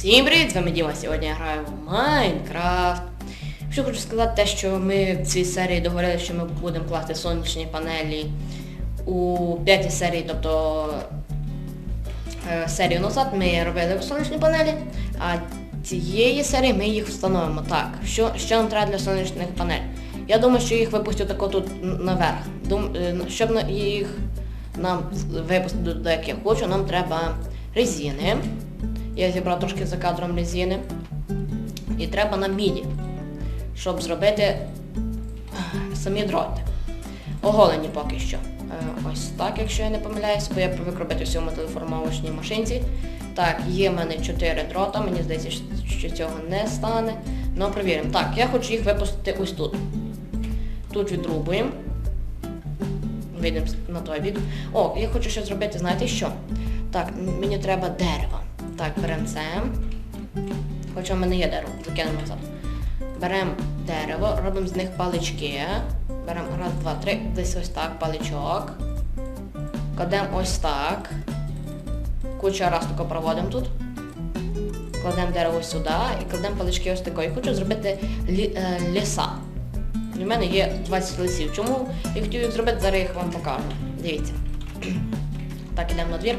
Всім привіт, з вами Діма. Сьогодні я граю в Майнкрафт. Що хочу сказати, те, що ми в цій серії договорилися, що ми будемо класти сонячні панелі у п'ятій серії, тобто е, серію назад ми робили сонячні панелі, а цієї серії ми їх встановимо. Так, що, що нам треба для сонячних панелей? Я думаю, що їх випустю тако тут наверх. Дум, е, щоб їх нам випустити до як я хочу, нам треба резини. Я зібрав трошки за кадром резини. І треба нам міді, щоб зробити самі дроти. Оголені поки що. Е, Ось так, якщо я не помиляюсь, бо я привик робити всьому на телеформовочній машинці. Так, є в мене 4 дрота, мені здається, що цього не стане. Ну, перевіримо. Так, я хочу їх випустити ось тут. Тут відрубуємо. Вийдемо на той бік. О, я хочу ще зробити, знаєте що? Так, мені треба дерево. Так, беремо це. Хоча в мене є дерево, закинемо назад. Беремо дерево, робимо з них палички. Беремо раз, два, три, десь ось так, паличок. Кладемо ось так. Куча раз тако проводимо тут. Кладемо дерево сюди і кладемо палички ось такої. Хочу зробити лі, е, ліса. В мене є 20 лисів. Чому я хотів їх зробити, зараз їх вам покажу. Дивіться. Так, ідемо на двір.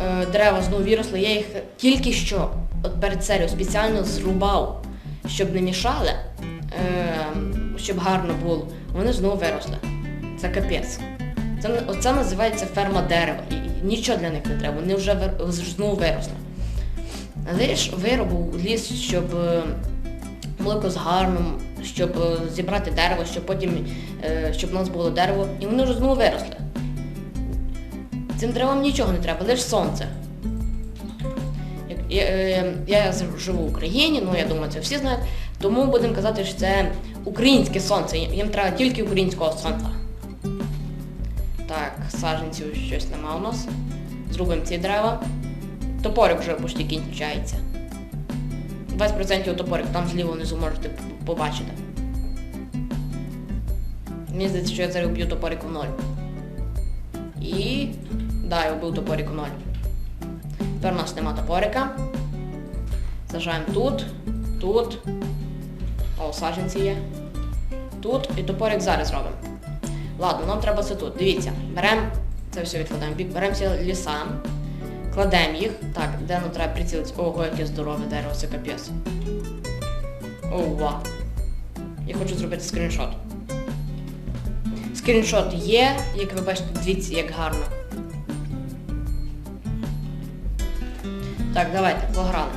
Е, дерева знову виросли, я їх тільки що от перед серією спеціально зрубав, щоб не мішали, е, щоб гарно було. Вони знову виросли. Це капець. Це, оце називається ферма дерева. І, нічого для них не треба, вони вже вир- знову виросли. Ж виробив ліс, щоб е, було якось гарно, щоб е, зібрати дерево, щоб потім, щоб у нас було дерево, і вони вже знову виросли. Цим деревам нічого не треба, лише сонце. Я, е, я живу в Україні, ну я думаю, це всі знають. Тому будемо казати, що це українське сонце. Їм треба тільки українського сонця. Так, саджанців щось нема у нас. Зробимо ці дерева. Топорик вже почти кінчається. 20% топорик, там зліво внизу можете побачити. Мені здається, що я зараз вб'ю топорик в ноль. І. Да, я вбив топорик в ноль. Тепер у нас нема топорика. Сажаємо тут, тут. О, саджанці є. Тут і топорик зараз робимо. Ладно, нам треба це тут. Дивіться, беремо, це все відкладаємо беремо ці ліса, кладемо їх. Так, де нам треба прицілитися? Ого, яке здорове дерево, це капець. Ова. Я хочу зробити скріншот. Скріншот є, як ви бачите, дивіться, як гарно. Так, давайте, пограли.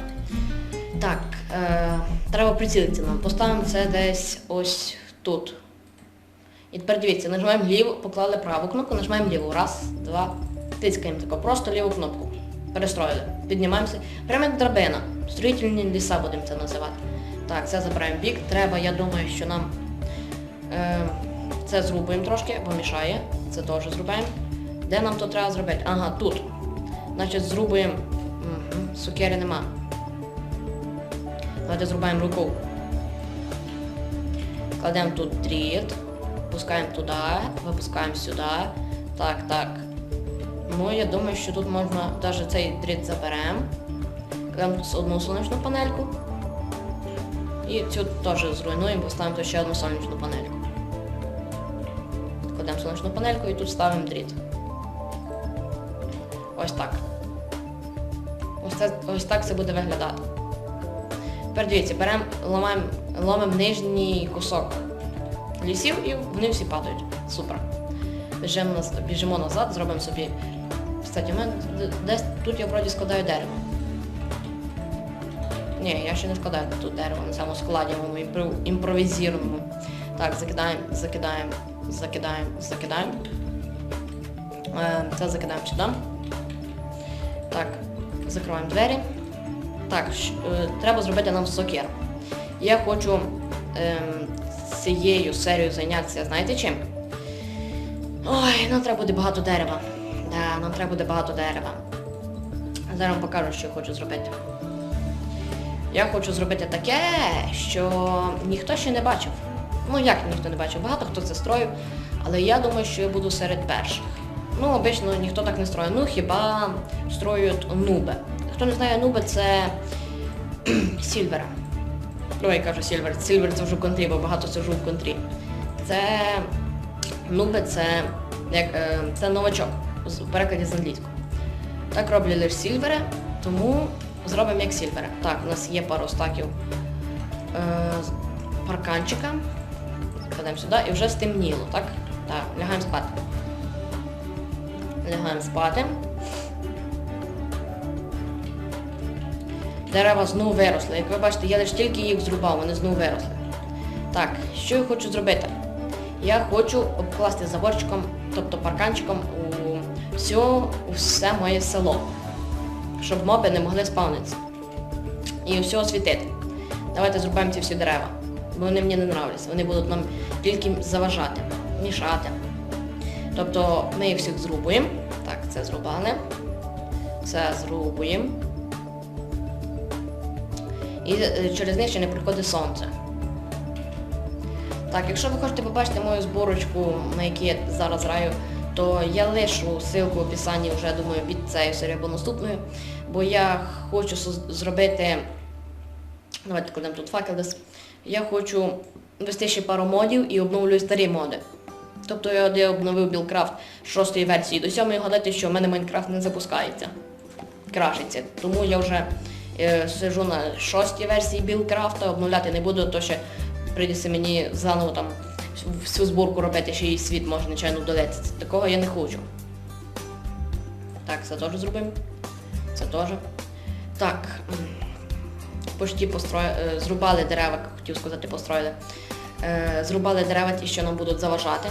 Так, е, треба прицілитися нам. Поставимо це десь ось тут. І тепер дивіться, нажимаємо ліву, поклали праву кнопку, нажимаємо ліву. Раз, два, тискаємо тако, просто ліву кнопку. Перестроїли. Піднімаємося. Прямо як драбина. Строїтельні ліса будемо це називати. Так, це забираємо бік. Треба, я думаю, що нам е, це зрубуємо трошки, бо мішає. Це теж зрубаємо. Де нам то треба зробити? Ага, тут. Значить, зрубуємо. Сукери нема. Давайте зрубаємо руку. Кладемо тут дріт, пускаємо туди, випускаємо сюди. Так, так. Ну, я думаю, що тут можна навіть цей дріт заберемо. Кладемо тут одну сонячну панельку. І цю теж зруйнуємо, поставимо ще одну сонячну панельку. Кладемо сонячну панельку і тут ставимо дріт. Ось так. Це, ось так це буде виглядати. Тепер дивіться, беремо, ламаємо, ломимо нижній кусок лісів і вони всі падають. Супер. Біжимо, біжимо назад, зробимо собі. Кстати, у мене десь тут я вроді складаю дерево. Ні, я ще не складаю тут дерево на цьому складі моєму імпро- Так, закидаємо, закидаємо, закидаємо, закидаємо. Е, Це закидаємо сюди. Так, закриваємо двері. Так, е, треба зробити нам сокер. Я хочу ем, цією серією зайнятися, знаєте чим? Ой, нам треба буде багато дерева. Да, нам треба буде багато дерева. Зараз вам покажу, що я хочу зробити. Я хочу зробити таке, що ніхто ще не бачив. Ну як ніхто не бачив, багато хто це строїв, але я думаю, що я буду серед перших. Ну, обично ніхто так не строїть. Ну, хіба строють нуби. Хто не знає, нуби це Сільвера. Ой, я кажу Сільвер. Сільвер це вже в контрі, бо багато сижу в контрі. Це нуби це як е, це новачок у перекладі з англійського. Так роблять лише Сільвери, тому зробимо як Сільвери. Так, у нас є пару стаків е, парканчика. Кладемо сюди і вже стемніло, так? Так, лягаємо спати. Лягаємо спати. Дерева знову виросли. Як ви бачите, я лише тільки їх зрубав, вони знову виросли. Так, що я хочу зробити? Я хочу обкласти заборчиком, тобто парканчиком у все, у все моє село, щоб моби не могли спавнитися. І все освітити. Давайте зрубаємо ці всі дерева. Бо вони мені не нравляться. Вони будуть нам тільки заважати, мішати. Тобто ми їх всіх зрубуємо. Так, це зрубали. Це зрубуємо. І е, через них ще не приходить сонце. Так, якщо ви хочете побачити мою зборочку, на якій я зараз граю, то я лишу ссылку в описанні вже, думаю, від цієї серії або наступної. Бо я хочу зробити. Давайте кладемо тут факел десь. Я хочу ввести ще пару модів і обновлюю старі моди. Тобто я де обновив Білкрафт 6 версії до 7 гадати, що в мене Майнкрафт не запускається. Крашиться. Тому я вже е, сижу на 6 версії Білкрафта, обновляти не буду, то ще прийдеться мені заново там всю зборку робити, ще і світ може нечайно удалити. Такого я не хочу. Так, це теж зробимо. Це теж. Так. м, Почти е, зрубали дерева, хотів сказати, построїли. Е, Зрубали дерева ті, що нам будуть заважати.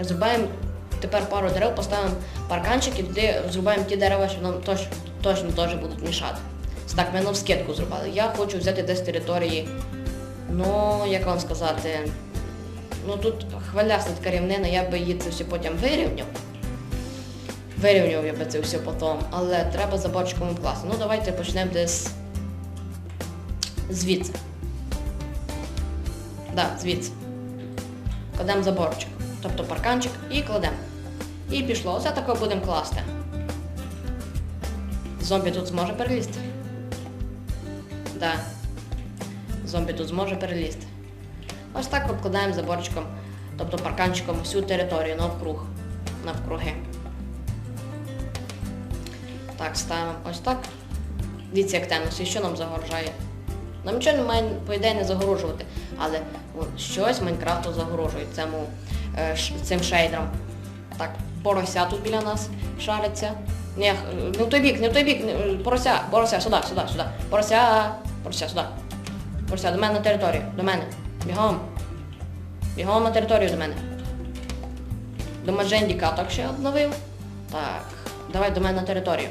Зрубаємо тепер пару дерев, поставимо парканчик і туди зрубаємо ті дерева, що нам точ, точно теж будуть мішати. Так, ми на скидку зрубали. Я хочу взяти десь території, ну, як вам сказати, ну тут хвилясна така рівнина, я би її це все потім вирівняв. Вирівняв я би це все потім, але треба за бочком класти. Ну давайте почнемо десь звідси. Да, звідси. Кладемо заборчик, тобто парканчик і кладемо. І пішло. Оце таке будемо класти. Зомбі тут зможе перелізти? Да. Зомбі тут зможе перелізти. Ось так обкладаємо заборчиком, тобто парканчиком всю територію навкруг. Навкруги. Так, ставимо ось так. Дивіться, як темно, і що нам загорожає. Нам нічого не має, по ідеї, не загорожувати, але щось Майнкрафту загорожує цьому, е, цим шейдерам. Так, порося тут біля нас шариться. Ні, е, не в той бік, не в той бік, не- е, порося, порося, сюди, сюди, сюди. Порося, порося, сюди. Порося, до мене на територію, до мене. Бігом. Бігом на територію до мене. До Маджендіка так ще обновив. Так, давай до мене на територію.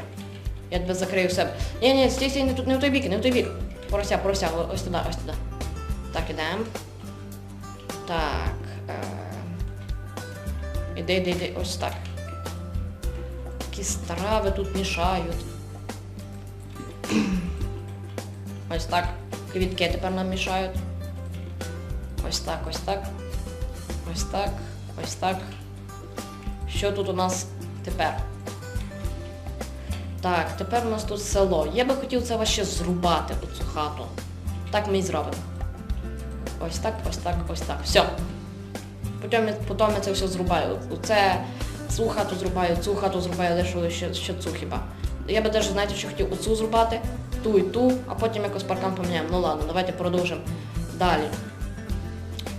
Я тебе закрию себе. Ні, ні, стій, стій, не тут, не в той бік, не в той бік. Порося, порося, ось туди, ось туди. Так, ідемо. Так. Е... Іди, іди, іди, ось так. Якісь трави тут мішають. Ось так. Квітки тепер нам мішають. Ось так, ось так. Ось так, ось так. Що тут у нас тепер? Так, тепер у нас тут село. Я би хотів це ваще зрубати, оцю хату. Так ми і зробимо. Ось так, ось так, ось так. Все. Потім, потім я це все зрубаю. Оце цю хату зрубаю, цю хату зрубаю, лише ще, ще цю хіба. Я би навіть, знаєте, що хотів оцю зрубати, ту і ту, а потім якось паркан поміняємо. Ну ладно, давайте продовжимо далі.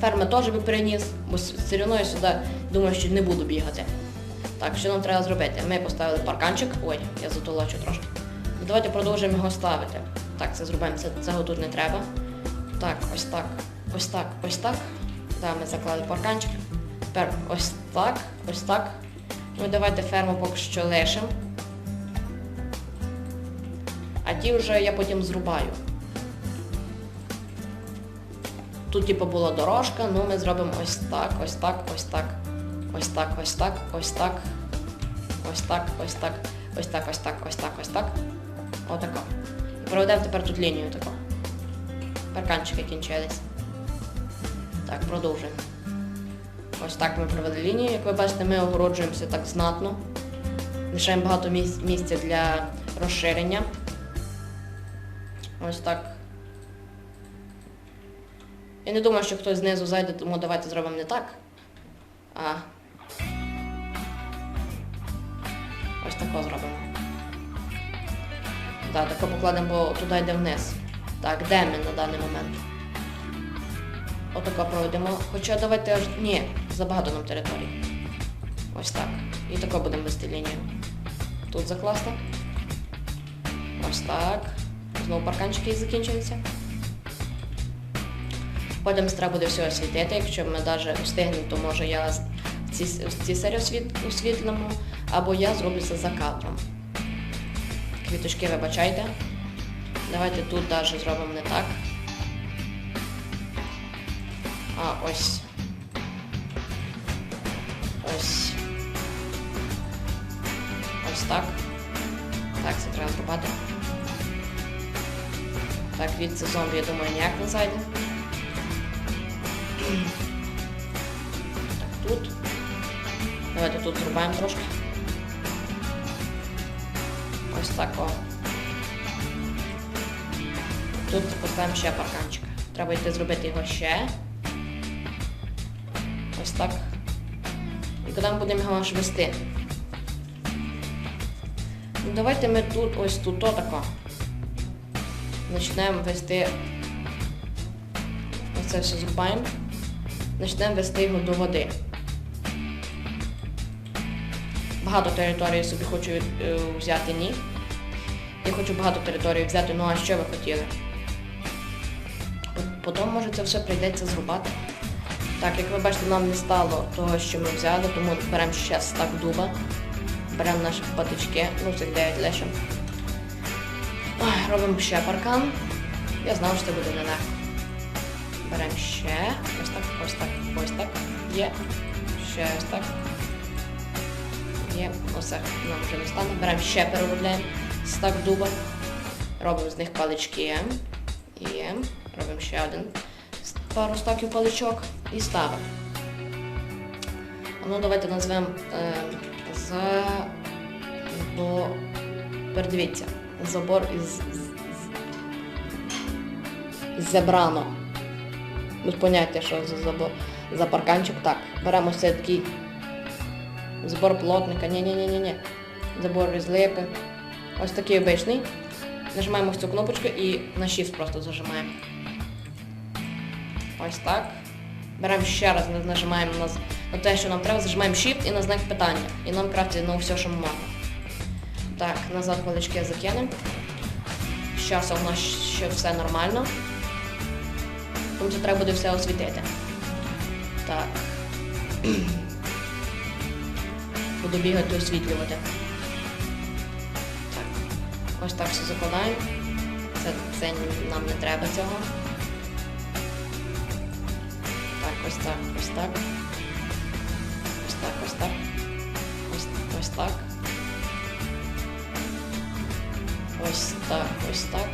Ферми теж би переніс, бо все одно я сюди думаю, що не буду бігати. Так, що нам треба зробити? Ми поставили парканчик. Ой, я затолочу трошки. Ну, Давайте продовжуємо його ставити. Так, це зробимо, це, цього тут не треба. Так, ось так, ось так, ось так. Так, ми заклали парканчик. Тепер ось так, ось так. Ну давайте ферму поки що лишимо. А ті вже я потім зрубаю. Тут типу була дорожка, ну ми зробимо ось так, ось так, ось так, ось так, ось так, ось так, ось так, ось так, ось так, ось так, ось так, ось так. Отако. І проведемо тепер тут лінію таку. Парканчики кінчились. Так, продовжуємо. Ось так ми провели лінію. Як ви бачите, ми огороджуємося так знатно. Лишаємо багато місця для розширення. Ось так. Я не думаю, що хтось знизу зайде, тому давайте зробимо не так. А. Ось тако зробимо. Так, тако покладемо, бо туди йде вниз. Так, де ми на даний момент? Отако пройдемо. Хоча давайте аж... Ні, забагато нам території. Ось так. І тако будемо вести лінію. Тут закласти. Ось так. Знову парканчики закінчуються. Потім треба буде все освітити. Якщо ми навіть встигнемо, то може я в цій, в серії освіт- освітлимо, або я зроблю це за кадром. Квіточки вибачайте. Давайте тут навіть зробимо не так. А, ось. Ось. Ось так. Так, це треба зробити. Так, від це зомбі, я думаю, ніяк не зайде. Так, тут. Давайте тут зрубаємо трошки. Ось так о. Тут поставимо ще парканчик. Треба йти зробити його ще. Так. І куди ми будемо його аж вести? Ну, давайте ми тут, ось тут отако. Почнемо вести. Оце все зрубаємо. Почнемо вести його до води. Багато території собі хочу е, взяти, ні. Я хочу багато території взяти, ну а що ви хотіли? Потім, може, це все прийдеться зрубати. Так, як ви бачите, нам не стало того, що ми взяли, тому беремо ще стак дуба. Беремо наші патички, ну цих 9 лишимо. Робимо ще паркан. Я знав, що це буде нелегко. Беремо ще. Ось так, ось так, ось так. Є. Ще ось так. Є. Оце нам вже не стане. Беремо ще переробляємо стак дуба. Робимо з них палички. Є. Робимо ще один пару стаків паличок і ставимо. Ну, давайте назвемо е, за передивіться. Забор із зебрано. Без поняття, що за забор за парканчик. Так, беремо все такий збор плотника. Ні-ні-ні-ні. Забор із липи. Ось такий обичний. Нажимаємо цю кнопочку і на Shift просто зажимаємо. Ось так. Беремо ще раз, нажимаємо на, на те, що нам треба, зажимаємо Shift і на знак питання. І нам крафтить ну, все, що ми можемо. Так, назад палички закинемо. Зараз у нас ще все нормально. Тому це треба буде все освітити. Так. Буду бігати освітлювати. Так. Ось так все закладаємо. Це, це нам не треба цього. Так, ось так, ось так. Ось так, ось так. Ось, ось так. Ось так, ось так.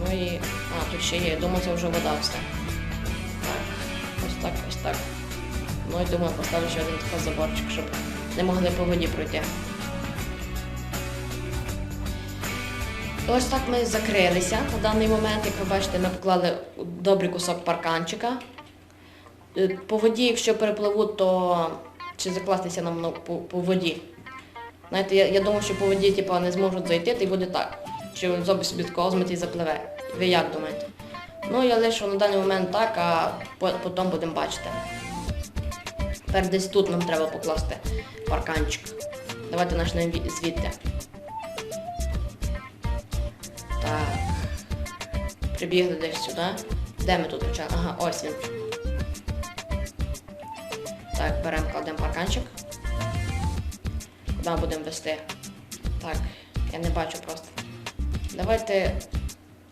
Ну і... А, тут ще є. Я думаю, це вже вода все. Так, ось так, ось так. Ну і думаю, поставлю ще один такий заборчик, щоб не могли по воді пройти. Ось так ми закрилися на даний момент. Як ви бачите, ми поклали добрий кусок парканчика. Е, По воді, якщо перепливуть, то чи закластися нам ну, по, по воді. Знаєте, я, я думаю, що по воді типу, не зможуть зайти, то й буде так. Чи він зробить собі такого і запливе. Ви як думаєте? Ну, я лишу на даний момент так, а потім будемо бачити. Тепер десь тут нам треба покласти парканчик. Давайте почнемо від- звідти. Так. Прибігли десь сюди. Де ми тут? Ага, ось він. Так, беремо, кладемо парканчик. Куди будемо вести? Так, я не бачу просто. Давайте.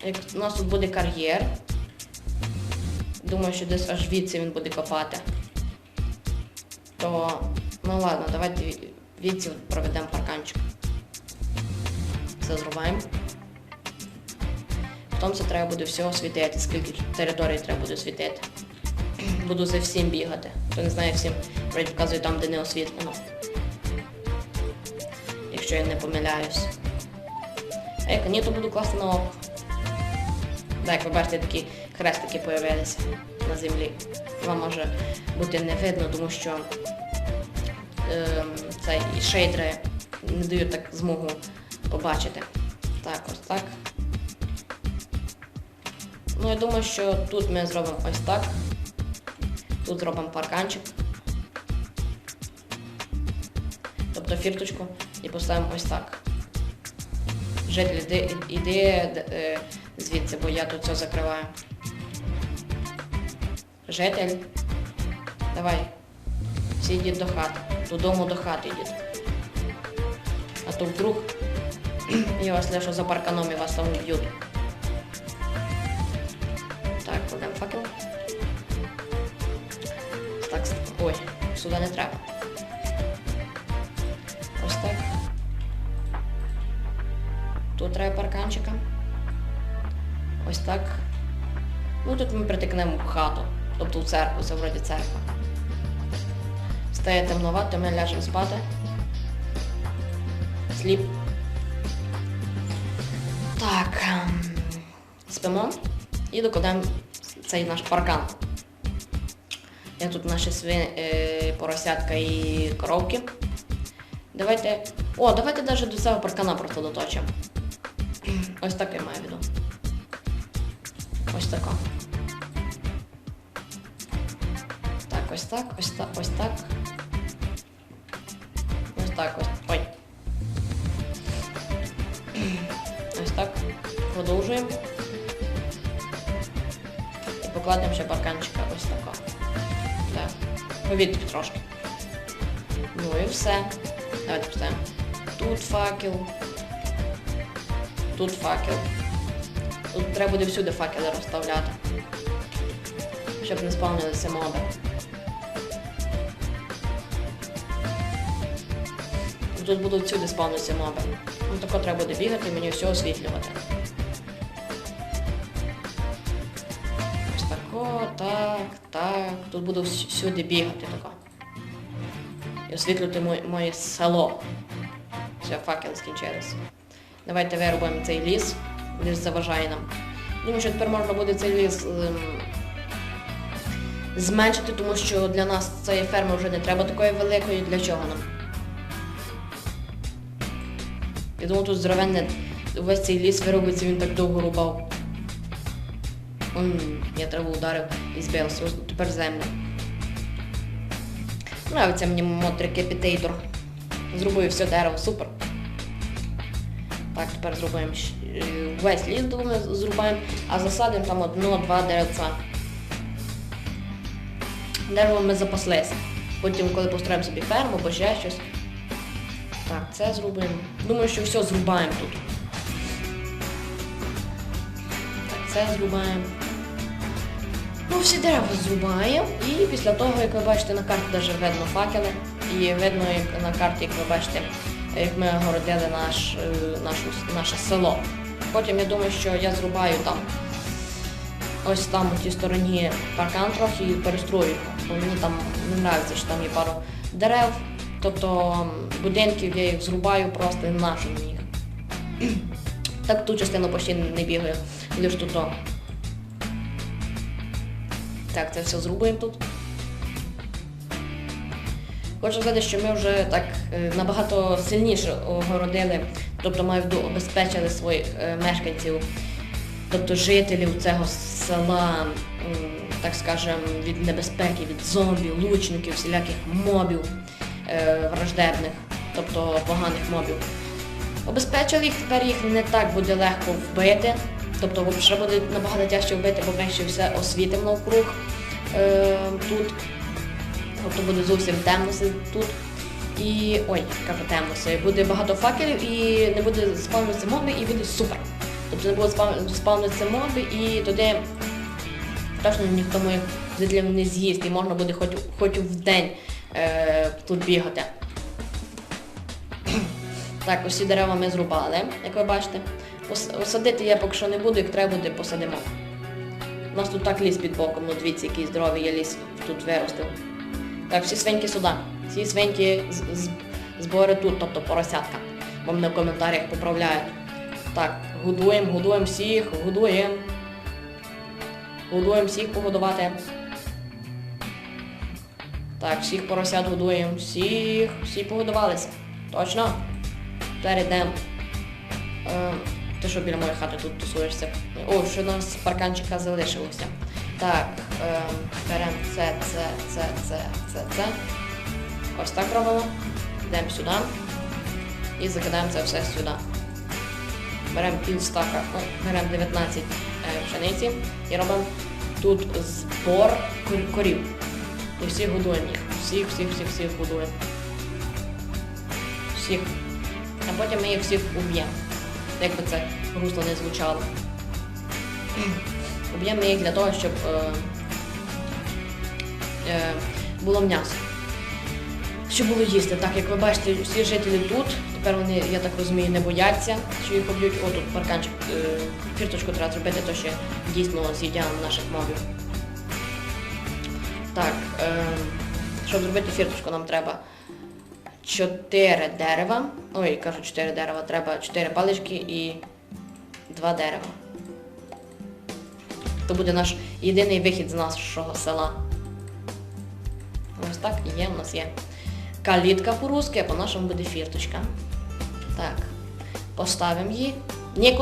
Як у нас тут буде кар'єр. Думаю, що десь аж відси він буде копати. То, ну ладно, давайте ві- відси проведемо парканчик. Це зробимо. Потім це треба буде все освітити, скільки територій треба буде освітити. Буду за всім бігати. Хто не знає всім, вроді там, де не освітлено. Якщо я не помиляюсь. А як ні, то буду класти на око. Так, як ви бачите, такі хрестики появилися на землі. Вам може бути не видно, тому що ем, цей шейдери не дають так змогу побачити. Так, ось так. Ну, я думаю, що тут ми зробимо ось так. Тут зробимо парканчик. Тобто фірточку і поставимо ось так. Житель, іди е, звідси, бо я тут все закриваю. Житель, давай. Всі йдіть до хати. Додому до хати йдіть. А то вдруг я вас лишу за парканом і вас там вб'ють. Так, кладемо Ой, сюди не треба. Ось так. Тут треба парканчика. Ось так. Ну тут ми притикнемо в хату, тобто в церкву, це вроді церква. Стає темновато, ми ляжемо спати. Сліп. Так. ем, Спимо і докладемо цей наш паркан. Я тут наші свин, е, поросятка і коровки. Давайте. О, давайте навіть до цього паркана просто доточимо. Ось так я маю в виду. Ось тако. Так, ось так, ось так, ось так. Ось так, ось. Ой. Ось так. Продовжуємо. І покладемо ще парканчика ось тако. Повітря трошки. Ну і все. Давайте поставимо. Тут факел. Тут факел. Тут треба буде всюди факели розставляти. Щоб не сповнилися моби. Тут будуть всюди спавнитися моби. Ну тако треба буде бігати і мені все освітлювати. Буду бігати тако. І освітлювати моє, моє село. Все, факели скінчились. Давайте виробимо цей ліс. Ліс заважає нам. Думаю, що тепер можна буде цей ліс ем, зменшити, тому що для нас цієї ферми вже не треба такої великої. Для чого нам? Я думаю, тут здоровенне весь цей ліс виробиться, він так довго рубав. М, Я траву ударив і збився. Тепер земля. Нравиться мені мотрикепітейтор. Зробив все дерево, супер. Так, тепер зробимо е, весь ліс зрубаємо, а засадимо там одно-два деревця. Дерево ми запаслися. Потім, коли построїмо собі ферму, або ще щось. Так, це зробимо. Думаю, що все зрубаємо тут. Так, це зрубаємо. Ну, всі дерева зрубаємо. І після того, як ви бачите, на карті навіть видно факели. І видно, як на карті, як ви бачите, як ми огородили наш, е, нашу, наше село. Потім я думаю, що я зрубаю там. Ось там у тій стороні паркан трохи і перестрою, бо мені там не подобається, що там є пару дерев. Тобто будинків я їх зрубаю просто нашу їх. Так ту частину почти не бігаю, лише тут. Так, це все зрубуємо тут. Хочу сказати, що ми вже так е, набагато сильніше огородили, тобто маю обезпечили своїх е, мешканців, тобто жителів цього села, так скажемо, від небезпеки, від зомбі, лучників, всіляких мобів е, враждебних, тобто поганих мобів. Обезпечили їх, тепер їх не так буде легко вбити. Тобто ще буде набагато тяжче вбити, бо ми ще все освітимо навкруг е, тут. Тобто буде зовсім темно тут. І. ой, яка темно все. Буде багато факелів і не буде спавнитися моби, і буде супер. Тобто не буде спав- спавнитися моби, і тоді точно ніхто моїх жителів не з'їсть, і можна буде хоч, хоч в день е, тут бігати. Так, усі дерева ми зрубали, як ви бачите. Пос- Посадити я поки що не буду, як треба буде, посадимо. У нас тут так ліс під боком, ну дивіться, який здоровий я ліс тут виростив. Так, всі свиньки сюди. Всі свиньки збори тут, тобто поросятка. Бо мене в коментарях поправляють. Так, годуємо, годуємо всіх, годуємо. Годуємо всіх погодувати. Так, всіх поросят годуємо. Всіх, всі погодувалися. Точно? Тепер йдемо. Е, ти що біля моєї хати тут тусуєшся? О, що у нас парканчика залишилося. Так, е, беремо це, це, це, це, це, це. Ось так робимо. Йдемо сюди. І закидаємо це все сюди. Беремо пів стака, ну, беремо 19 е, пшениці і робимо тут збор корів. І всіх годуємо їх. Всіх, всіх, всіх, всіх годуємо. Всіх. А потім ми їх всіх уб'ємо. Як би це грустно не звучало. Уб'ємо їх для того, щоб е, е, було м'ясо. Щоб було їсти. Так, як ви бачите, всі жителі тут, тепер вони, я так розумію, не бояться, що їх об'ють. О, парканчик, е, фірточку треба зробити, то ще дійсно з'їдяємо наших мобів. Так, е, щоб зробити фірточку, нам треба 4 дерева. Ой, кажу 4 дерева, треба 4 палички і 2 дерева. То буде наш єдиний вихід з нашого села. Ось так і є, у нас є калітка по-русски, а по-нашому буде фірточка. Так, поставимо її. Ні,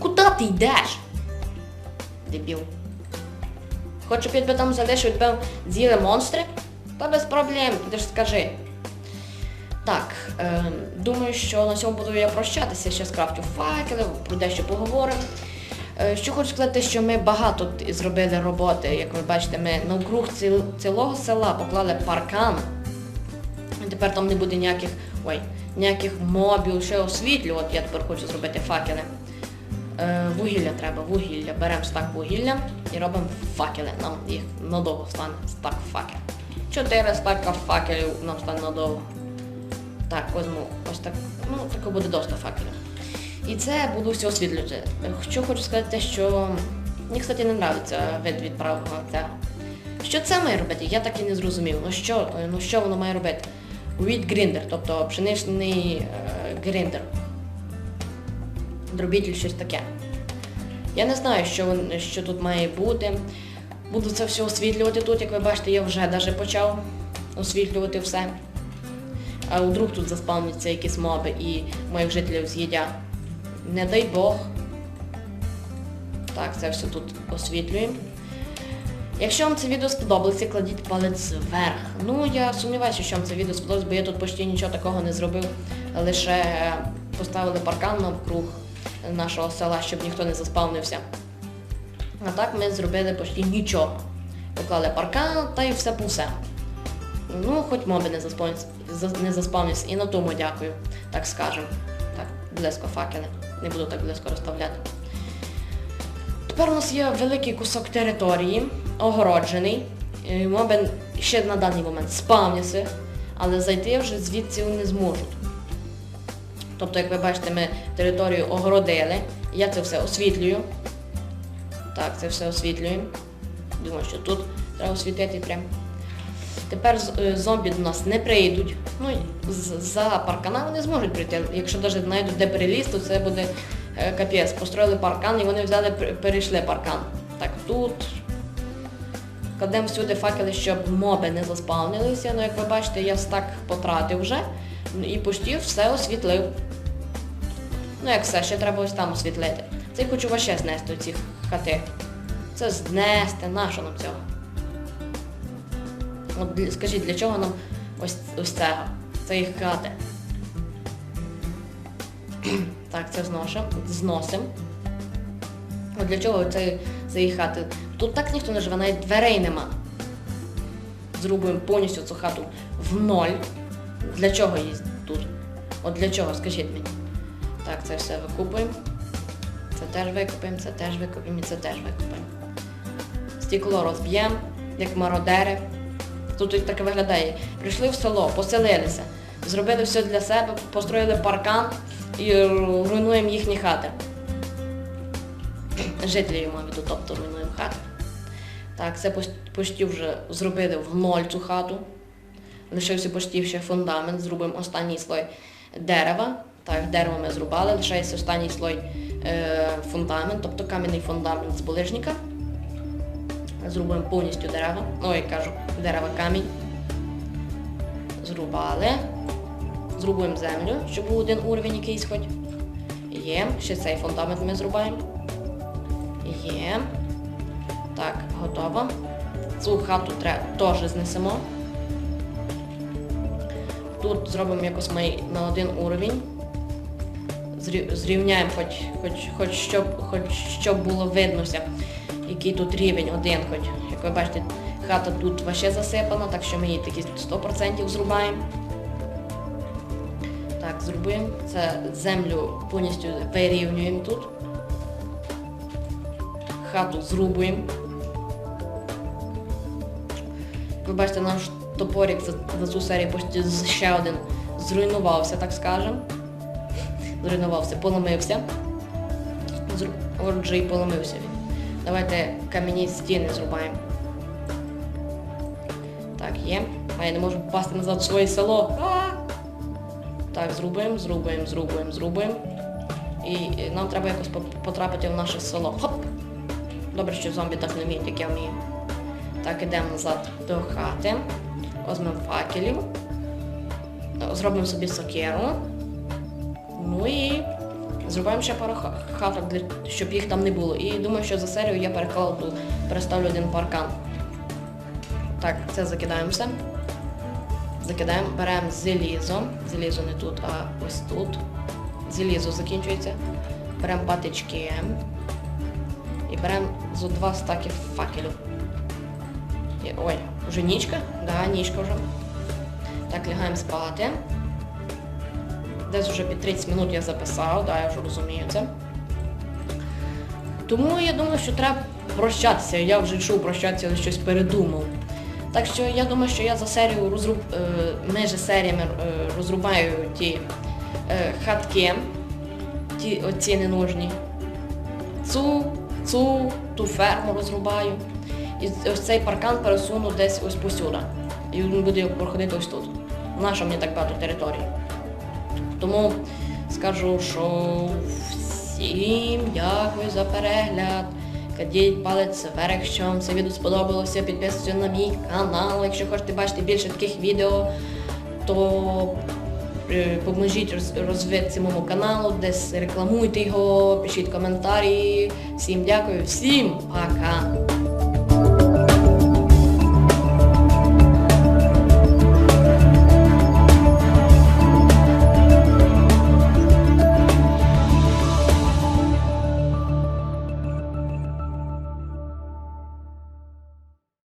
куди, ти йдеш? Дебіл. Хоч щоб я там залишив, з'їли монстри? Та без проблем, ти ж скажи. Так, е, думаю, що на цьому буду я прощатися, ще скрафтю факели, про дещо поговоримо. Е, що хочу сказати, що ми багато зробили роботи, як ви бачите, ми навкруг ціл- цілого села поклали паркан. Тепер там не буде ніяких, ой, ніяких мобів, ще освітлю. От я тепер хочу зробити факели. Е, вугілля треба, вугілля. Беремо стак вугілля і робимо факели. Нам їх надовго стане стак факел. Чотири стака факелів нам стане надовго. Так, візьму ось так. Ну, таке буде доста факелів. І це буду все освітлювати. Що хочу сказати, що мені, кстати, не подобається вид відправного. Що це має робити? Я так і не зрозумів. Ну що, ну що воно має робити? Wheat grinder, тобто пшеничний е, гриндер. Дробітель щось таке. Я не знаю, що, що тут має бути. Буду це все освітлювати тут, як ви бачите, я вже навіть почав освітлювати все. А вдруг тут заспавняться якісь моби і моїх жителів з'їдять. Не дай Бог. Так, це все тут освітлюємо. Якщо вам це відео сподобалося, кладіть палець вверх. Ну, я сумніваюся, що вам це відео сподобалось, бо я тут почти нічого такого не зробив. Лише поставили паркан навкруг нашого села, щоб ніхто не заспавнився. А так ми зробили почти нічого. Поклали паркан та й все по все. Ну, хоч моби не заспавняться, за- не заспавняться. І на тому дякую, так скажемо. Так, близько факели. Не буду так близько розставляти. Тепер у нас є великий кусок території, огороджений. І Моби ще на даний момент спавняться, але зайти вже звідси не зможуть. Тобто, як ви бачите, ми територію огородили. Я це все освітлюю. Так, це все освітлюємо. Думаю, що тут треба освітити прям. Тепер е, зомбі до нас не прийдуть. Ну, за паркана вони зможуть прийти. Якщо навіть знайдуть де переліз, то це буде е, капець. Построїли паркан і вони взяли, перейшли паркан. Так, тут кладемо всюди факели, щоб моби не заспавнилися. Ну, як ви бачите, я стак потратив вже і почти все освітлив. Ну, як все, ще треба ось там освітлити. Це я хочу ваще знести ці хати. Це знести, нащо нам цього? От скажіть, для чого нам ось, ось це? Це їх хати. так, це зношим, зносим. От для чого це, це їх хати? Тут так ніхто не живе, навіть дверей нема. Зрубуємо повністю цю хату в ноль. Для чого її тут? От для чого, скажіть мені. Так, це все викупуємо. Це теж викупимо, це теж викупимо і це теж викупимо. Стекло розб'ємо, як мародери. Тут так і виглядає. Прийшли в село, поселилися, зробили все для себе, построїли паркан і руйнуємо їхні хати. Жителів маю тобто руйнуємо хати. Так, це почти вже зробили в ноль цю хату. Лишився почти ще фундамент, зробимо останній слой дерева Так, дерево ми зрубали, лишається останній слой е, фундамент, тобто кам'яний фундамент з булижника. Зрубуємо повністю дерева. Я кажу, дерева камінь. Зрубали. Зрубуємо землю, щоб був один уровень якийсь хоч. Є. Ще цей фундамент ми зрубаємо. Є. Так, готово. Цю хату теж знесемо. Тут зробимо якось ми на один уровень. Зрівняємо хоч, хоч, хоч, щоб, хоч щоб було виднося, який тут рівень один, хоч. Як ви бачите, хата тут ваще засипана, так що ми її таки 100% зрубаємо. Так, зробимо. Це землю повністю вирівнюємо тут. Хату зрубуємо. Ви бачите, наш топорик за, за цю серію почти ще один зруйнувався, так скажемо. Зруйнувався, поламився. Зру... Отже, і поламився він. Давайте кам'яні стіни зрубаємо. Так, є. А я не можу попасти назад в своє село. А! Так, зрубуємо, зрубуємо, зрубуємо, зрубуємо. І нам треба якось потрапити в наше село. Хоп! Добре, що зомбі так не вміють, як я вмію. Так, ідемо назад до хати. Візьмемо факелів. Зробимо собі сокеру. Ну і зробимо ще пару хаток, щоб їх там не було. І думаю, що за серію я перекладу, переставлю один паркан. Так, це закидаємо все. Закидаємо, беремо залізо. Залізо не тут, а ось тут. Залізо закінчується. Беремо патички. І беремо зо два стаки факелів. І- Ой, вже нічка? Да, нічка вже. Так, лягаємо спати. Десь вже під 30 минут я записав, да, я вже розумію це. Тому я думаю, що треба прощатися. Я вже йшов прощатися, але щось передумав. Так що я думаю, що я за серію розруб... е, між серіями е, розрубаю ті е, хатки, ті оці ненужні. Цю, цю, ту ферму розрубаю. І ось цей паркан пересуну десь ось посюди. І він буде проходити ось тут. Наша мені так багато території. Тому скажу, що всім дякую за перегляд. Кладіть палець вверх, якщо вам це відео сподобалося. Підписуйтесь на мій канал. Якщо хочете бачити більше таких відео, то е, поможіть розвитку моєму каналу, десь рекламуйте його, пишіть коментарі. Всім дякую, всім пока!